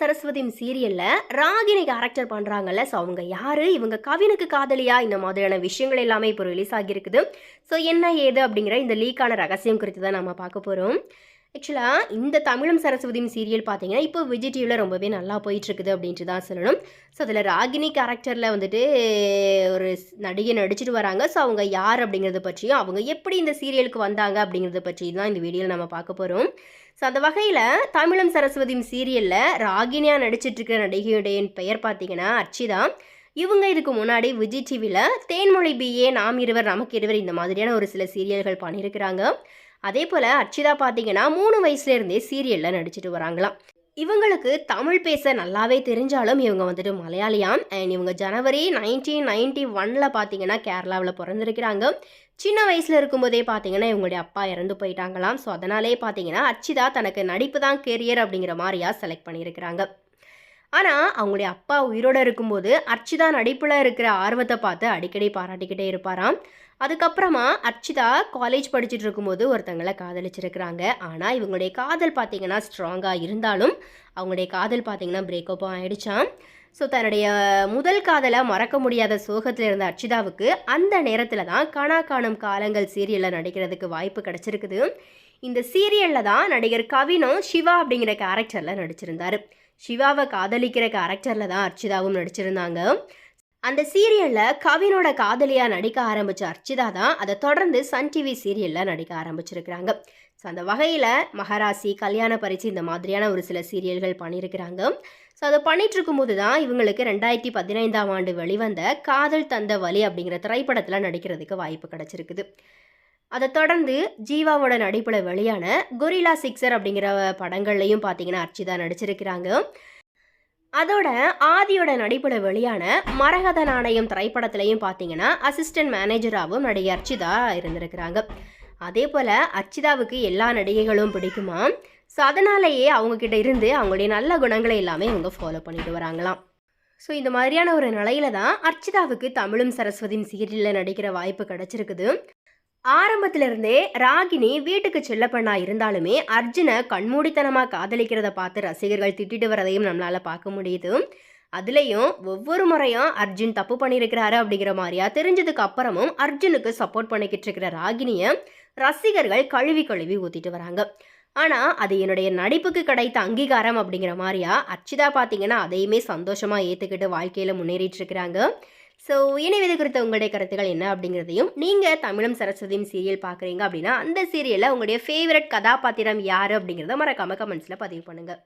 சரஸ்வதியும் சீரியலில் Ragini character பண்ணுறாங்கல்ல so அவங்க யார்? இவங்க கவினுக்கு காதலியா? இந்த மாதிரியான விஷயங்கள் எல்லாமே இப்போ ரிலீஸ் ஆகியிருக்குது. ஸோ என்ன ஏது அப்படிங்கிற இந்த லீக்கான ரகசியம் குறித்து தான் நம்ம பார்க்க போகிறோம் ஆக்சுவலாக இந்த தமிழும் சரஸ்வதியும் சீரியல் பார்த்தீங்கன்னா இப்போ விஜய் டிவியில் ரொம்பவே நல்லா போயிட்டுருக்குது அப்படின்ட்டு தான் சொல்லணும். ஸோ அதில் ராகினி கேரக்டரில் வந்துட்டு ஒரு நடிகை நடிச்சிட்டு வராங்க. ஸோ அவங்க யார் அப்படிங்கிறத பற்றியும் அவங்க எப்படி இந்த சீரியலுக்கு வந்தாங்க அப்படிங்கிறத பற்றி தான் இந்த வீடியோவில் நம்ம பார்க்க போகிறோம் ஸோ அந்த வகையில் தமிழம் சரஸ்வதியும் சீரியலில் ராகினியாக நடிச்சிட்ருக்கிற நடிகையுடைய பெயர் பார்த்தீங்கன்னா அர்ச்சிதா. இவங்க இதுக்கு முன்னாடி விஜய் டிவியில் தேன்மொழி பிஏ நாம் இருவர் நமக்கு இருவர் இந்த மாதிரியான ஒரு சில சீரியல்கள் பண்ணியிருக்கிறாங்க. அதே போல் அர்ச்சிதா பார்த்தீங்கன்னா மூணு வயசுலேருந்தே சீரியலில் நடிச்சிட்டு வராங்களாம். இவங்களுக்கு தமிழ் பேச நல்லாவே தெரிஞ்சாலும் இவங்க வந்துட்டு மலையாளியாம். அண்ட் இவங்க ஜனவரி நைன்டீன் நைன்டி ஒனில் பார்த்தீங்கன்னா கேரளாவில் பிறந்திருக்கிறாங்க. சின்ன வயசில் இருக்கும்போதே பார்த்தீங்கன்னா இவங்களுடைய அப்பா இறந்து போயிட்டாங்களாம். ஸோ அதனாலே பார்த்தீங்கன்னா அர்ச்சிதா தனக்கு நடிப்பு தான் கெரியர் அப்படிங்கிற மாதிரியா செலக்ட் பண்ணியிருக்கிறாங்க. ஆனால் அவங்களுடைய அப்பா உயிரோடு இருக்கும்போது அர்ச்சிதா நடிப்பில் இருக்கிற ஆர்வத்தை பார்த்து அடிக்கடி பாராட்டிக்கிட்டே இருப்பாராம். அதுக்கப்புறமா அர்ச்சிதா காலேஜ் படிச்சுட்டு இருக்கும்போது ஒருத்தங்களை காதலிச்சிருக்கிறாங்க. ஆனால் இவங்களுடைய காதல் பார்த்தீங்கன்னா ஸ்ட்ராங்காக இருந்தாலும் அவங்களுடைய காதல் பார்த்தீங்கன்னா பிரேக்கப்பும் ஆகிடுச்சான் ஸோ தன்னுடைய முதல் காதலை மறக்க முடியாத சோகத்தில் இருந்த அர்ச்சிதாவுக்கு அந்த நேரத்தில் தான் கனா காணும் காலங்கள் சீரியலில் நடிக்கிறதுக்கு வாய்ப்பு கிடச்சிருக்குது. இந்த சீரியலில் தான் நடிகர் கவினும் சிவா அப்படிங்கிற கேரக்டரில் நடிச்சிருந்தாரு. சிவாவை காதலிக்கிற கேரக்டரில் தான் அர்ச்சிதாவும் நடிச்சிருந்தாங்க. அந்த சீரியலில் கவினோட காதலியாக நடிக்க ஆரம்பித்த அர்ச்சிதா தான் அதை தொடர்ந்து சன் டிவி சீரியலில் நடிக்க ஆரம்பிச்சிருக்கிறாங்க. ஸோ அந்த வகையில் மகராசி கல்யாண பரிசு இந்த மாதிரியான ஒரு சில சீரியல்கள் பண்ணியிருக்கிறாங்க ஸோ அதை பண்ணிட்டு இருக்கும்போது தான் இவங்களுக்கு ரெண்டாயிரத்தி பதினைந்தாம் ஆண்டு வெளிவந்த காதல் தந்த வலி அப்படிங்கிற திரைப்படத்தில் நடிக்கிறதுக்கு வாய்ப்பு கிடச்சிருக்குது. அதை தொடர்ந்து ஜீவாவோட நடிப்பில் வெளியான கொரிலா சிக்ஸர் அப்படிங்கிற படங்கள்லையும் பார்த்தீங்கன்னா அர்ச்சிதா நடிச்சிருக்கிறாங்க. அதோட ஆதியோட நடிப்பில் வெளியான மரகத நாணயம் திரைப்படத்திலையும் பார்த்தீங்கன்னா அசிஸ்டன்ட் மேனேஜராகவும் நடிகை அர்ச்சிதா இருந்திருக்கிறாங்க. அதே போல் அர்ச்சிதாவுக்கு எல்லா நடிகைகளும் பிடிக்குமா? ஸோ அதனாலேயே அவங்கக்கிட்ட இருந்து அவங்களுடைய நல்ல குணங்களை எல்லாமே இவங்க ஃபாலோ பண்ணிட்டு வராங்களாம். ஸோ இந்த மாதிரியான ஒரு நிலையில தான் அர்ச்சிதாவுக்கு தமிழும் சரஸ்வதியும் சீரியலில் நடிக்கிற வாய்ப்பு கிடச்சிருக்குது. ஆரம்பத்திலிருந்தே ராகினி வீட்டுக்கு செல்ல பெண்ணா இருந்தாலுமே அர்ஜுனை கண்மூடித்தனமாக காதலிக்கிறத பார்த்து ரசிகர்கள் திட்டிட்டு வரதையும் நம்மளால் பார்க்க முடியுது. அதுலேயும் ஒவ்வொரு முறையும் அர்ஜுன் தப்பு பண்ணியிருக்கிறாரு அப்படிங்கிற மாதிரியா தெரிஞ்சதுக்கு அப்புறமும் அர்ஜுனுக்கு சப்போர்ட் பண்ணிக்கிட்டு இருக்கிற ராகினியை ரசிகர்கள் கழுவி கழுவி ஊற்றிட்டு வராங்க. ஆனால் அது என்னுடைய நடிப்புக்கு கிடைத்த அங்கீகாரம் அப்படிங்கிற மாதிரியா அர்ச்சிதா பார்த்தீங்கன்னா அதையுமே சந்தோஷமாக ஏற்றுக்கிட்டு வாழ்க்கையில் முன்னேறிட்டு இருக்கிறாங்க. ஸோ இனி இது குறித்த உங்களுடைய கருத்துக்கள் என்ன அப்படிங்கிறதையும் நீங்கள் தமிழும் சரஸ்வதியும் சீரியல் பார்க்குறீங்க அப்படின்னா அந்த சீரியலில் உங்களுடைய ஃபேவரட் கதாபாத்திரம் யார் அப்படிங்கிறத மறக்காமல் கமெண்ட்ஸில் பதிவு பண்ணுங்கள்